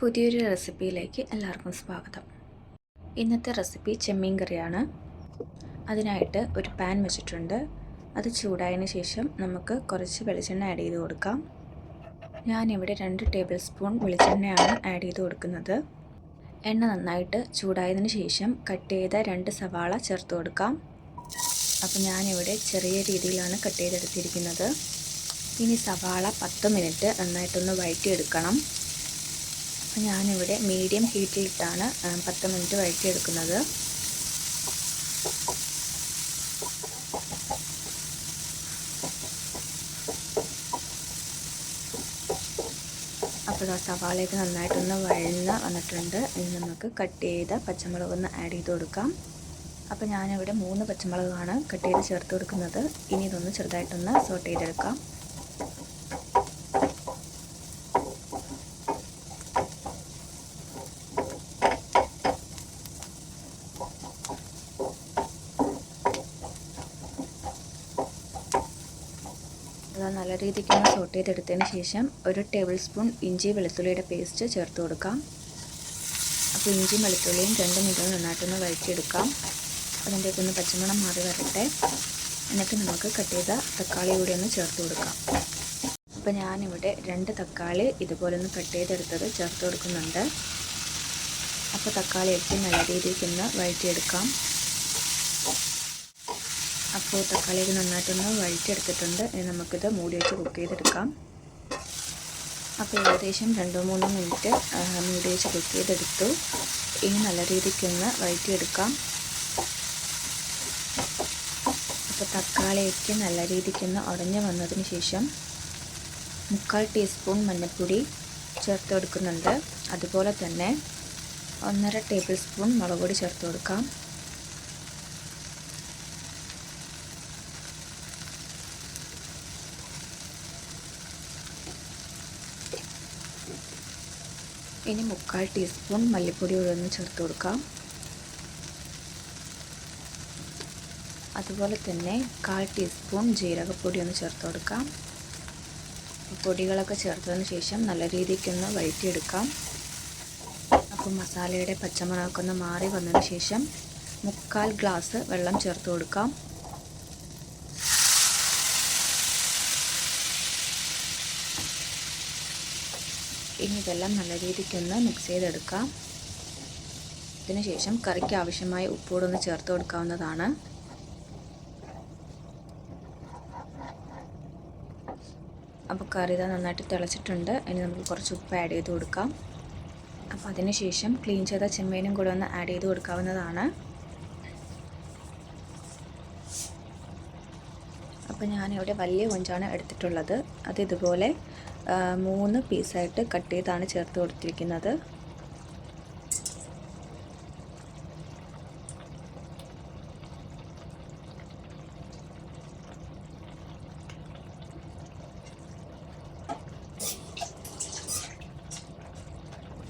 പുതിയൊരു റെസിപ്പിയിലേക്ക് എല്ലാവർക്കും സ്വാഗതം. ഇന്നത്തെ റെസിപ്പി ചെമ്മീൻ കറിയാണ്. അതിനായിട്ട് ഒരു പാൻ വെച്ചിട്ടുണ്ട്. അത് ചൂടായതിന് ശേഷം നമുക്ക് കുറച്ച് വെളിച്ചെണ്ണ ആഡ് ചെയ്ത് കൊടുക്കാം. ഞാനിവിടെ രണ്ട് ടേബിൾ സ്പൂൺ വെളിച്ചെണ്ണയാണ് ആഡ് ചെയ്ത് കൊടുക്കുന്നത്. എണ്ണ നന്നായിട്ട് ചൂടായതിന് ശേഷം കട്ട് ചെയ്ത രണ്ട് സവാള ചേർത്ത് കൊടുക്കാം. അപ്പോൾ ഞാനിവിടെ ചെറിയ രീതിയിലാണ് കട്ട് ചെയ്തെടുത്തിരിക്കുന്നത്. ഇനി സവാള പത്ത് മിനിറ്റ് നന്നായിട്ടൊന്ന് വഴറ്റിയെടുക്കണം. അപ്പോൾ ഞാനിവിടെ മീഡിയം ഹീറ്റിലിട്ടാണ് പത്ത് മിനിറ്റ് വഴറ്റിയെടുക്കുന്നത്. അപ്പോൾ സവാളയൊക്കെ നന്നായിട്ടൊന്ന് വഴന്ന് വന്നിട്ടുണ്ട്. ഇനി നമുക്ക് കട്ട് ചെയ്ത പച്ചമുളക് ഒന്ന് ആഡ് ചെയ്ത് കൊടുക്കാം. അപ്പോൾ ഞാനിവിടെ മൂന്ന് പച്ചമുളകാണ് കട്ട് ചെയ്ത് ചേർത്ത് കൊടുക്കുന്നത്. ഇനി ഇതൊന്ന് ചെറുതായിട്ടൊന്ന് സോട്ട് ചെയ്തെടുക്കാം. അത് നല്ല രീതിക്ക് ഒന്ന് സോട്ട് ചെയ്തെടുത്തതിന് ശേഷം ഒരു ടേബിൾ സ്പൂൺ ഇഞ്ചി വെളുത്തുള്ളിയുടെ പേസ്റ്റ് ചേർത്ത് കൊടുക്കാം. അപ്പോൾ ഇഞ്ചിയും വെളുത്തുള്ളിയും രണ്ട് മിനിറ്റ് നന്നായിട്ടൊന്ന് വഴറ്റിയെടുക്കാം. അതിന്റെയൊക്കെ ഒന്ന് പച്ചമണം മാറി വരട്ടെ. എന്നിട്ട് നമുക്ക് കട്ട് ചെയ്ത തക്കാളി കൂടി ഒന്ന് ചേർത്ത് കൊടുക്കാം. അപ്പോൾ ഞാനിവിടെ രണ്ട് തക്കാളി ഇതുപോലെ ഒന്ന് കട്ട് ചെയ്തെടുത്തത് ചേർത്ത് കൊടുക്കുന്നുണ്ട്. അപ്പോൾ തക്കാളിയൊക്കെ നല്ല രീതിക്ക് ഒന്ന് വഴറ്റിയെടുക്കാം. അപ്പോൾ തക്കാളിയൊക്കെ നന്നായിട്ടൊന്ന് വഴിച്ചെടുത്തിട്ടുണ്ട് ഇനി നമുക്കിത് മൂടി വെച്ച് കുക്ക് ചെയ്തെടുക്കാം. അപ്പോൾ ഏകദേശം രണ്ടോ മൂന്നോ മിനിറ്റ് മൂടി വെച്ച് കുക്ക് ചെയ്തെടുത്തു. ഇനി നല്ല രീതിക്കൊന്ന് വഴറ്റിയെടുക്കാം. അപ്പോൾ തക്കാളിയൊക്കെ നല്ല രീതിക്കൊന്ന് ഉടഞ്ഞു വന്നതിന് ശേഷം മുക്കാൽ ടീസ്പൂൺ മഞ്ഞൾപ്പൊടി ചേർത്ത് കൊടുക്കുന്നുണ്ട്. അതുപോലെ തന്നെ ഒന്നര ടേബിൾ സ്പൂൺ മുളക് പൊടി ചേർത്ത് കൊടുക്കാം. ഇനി മുക്കാൽ ടീസ്പൂൺ മല്ലിപ്പൊടി ഉഴന്ന് ചേർത്ത് കൊടുക്കാം. അതുപോലെ തന്നെ കാൽ ടീസ്പൂൺ ജീരകപ്പൊടി ഒന്ന് ചേർത്ത് കൊടുക്കാം. പൊടികളൊക്കെ ചേർത്തതിന് ശേഷം നല്ല രീതിക്കൊന്ന് വഴറ്റിയെടുക്കാം. അപ്പോൾ മസാലയുടെ പച്ചമുളകൊക്കെ ഒന്ന് മാറി വന്നതിന് ശേഷം മുക്കാൽ ഗ്ലാസ് വെള്ളം ചേർത്ത് കൊടുക്കാം. ഇനി ഇതെല്ലാം നല്ല രീതിക്കൊന്ന് മിക്സ് ചെയ്തെടുക്കാം. അതിനുശേഷം കറിക്ക് ആവശ്യമായ ഉപ്പൂടൊന്ന് ചേർത്ത് കൊടുക്കാവുന്നതാണ്. അപ്പോൾ കറി ഇതാ നന്നായിട്ട് തിളച്ചിട്ടുണ്ട്. ഇനി നമുക്ക് കുറച്ച് ഉപ്പ് ആഡ് ചെയ്ത് കൊടുക്കാം. അപ്പോൾ അതിനുശേഷം ക്ലീൻ ചെയ്ത ചെമ്മീനും കൂടെ ഒന്ന് ആഡ് ചെയ്ത് കൊടുക്കാവുന്നതാണ്. അപ്പോൾ ഞാനിവിടെ വലിയ കൊഞ്ചാണ് എടുത്തിട്ടുള്ളത്. അത് ഇതുപോലെ മൂന്ന് പീസായിട്ട് കട്ട് ചെയ്താണ് ചേർത്ത് കൊടുത്തിരിക്കുന്നത്.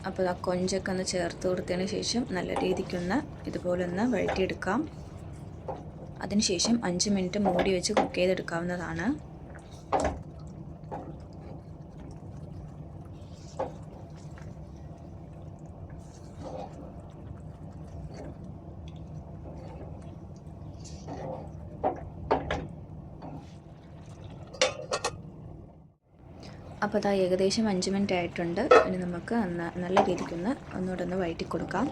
അപ്പോൾ ആ കൊഞ്ചൊക്കെ ഒന്ന് ചേർത്ത് കൊടുത്തതിന് ശേഷം നല്ല രീതിക്കൊന്ന് ഇതുപോലെ ഒന്ന് വഴറ്റിയെടുക്കാം അതിനുശേഷം അഞ്ച് മിനിറ്റ് മൂടി വെച്ച് കുക്ക് ചെയ്തെടുക്കാവുന്നതാണ്. അപ്പോൾ അതാ ഏകദേശം അഞ്ച് മിനിറ്റ് ആയിട്ടുണ്ട് ഇനി നമുക്ക് നല്ല രീതിക്കൊന്ന് ഒന്നുകൂടെ ഒന്ന് വഴറ്റി കൊടുക്കാം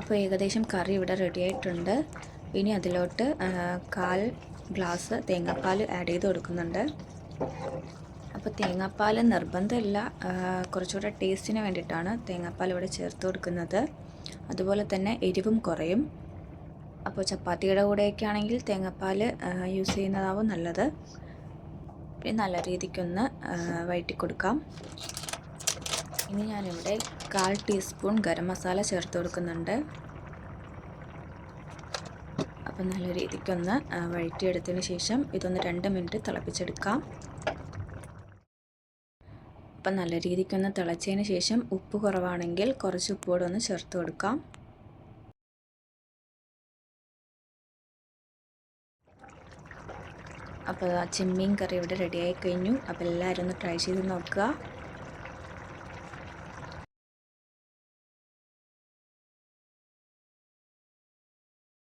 അപ്പോൾ ഏകദേശം കറി ഇവിടെ റെഡി ആയിട്ടുണ്ട്. ഇനി അതിലോട്ട് കാൽ ഗ്ലാസ് തേങ്ങാപ്പാൽ ആഡ് ചെയ്ത് കൊടുക്കുന്നുണ്ട്. അപ്പോൾ തേങ്ങാപ്പാൽ നിർബന്ധമില്ല. കുറച്ചുകൂടെ ടേസ്റ്റിന് വേണ്ടിയിട്ടാണ് തേങ്ങാപ്പാൽ ഇവിടെ ചേർത്ത് കൊടുക്കുന്നത്. അതുപോലെ തന്നെ എരിവും കുറയും. അപ്പോൾ ചപ്പാത്തിയുടെ കൂടെയൊക്കെ ആണെങ്കിൽ തേങ്ങാപ്പാൽ യൂസ് ചെയ്യുന്നതാവും നല്ലത്. പിന്നെ നല്ല രീതിക്കൊന്ന് വഴറ്റി കൊടുക്കാം. ഇനി ഞാനിവിടെ കാൽ ടീസ്പൂൺ ഗരം മസാല ചേർത്ത് കൊടുക്കുന്നുണ്ട്. അപ്പം നല്ല രീതിക്കൊന്ന് വഴറ്റിയെടുത്തതിന് ശേഷം ഇതൊന്ന് രണ്ട് മിനിറ്റ് തിളപ്പിച്ചെടുക്കാം. അപ്പം നല്ല രീതിക്കൊന്ന് തിളച്ചതിന് ശേഷം ഉപ്പ് കുറവാണെങ്കിൽ കുറച്ച് ഉപ്പ് കൂടെ ഒന്ന് ചേർത്ത് കൊടുക്കാം. അപ്പോൾ ആ ചെമ്മീൻ കറി ഇവിടെ റെഡിയായി കഴിഞ്ഞു. അപ്പോൾ എല്ലാവരും ഒന്ന് ട്രൈ ചെയ്ത് നോക്കുക.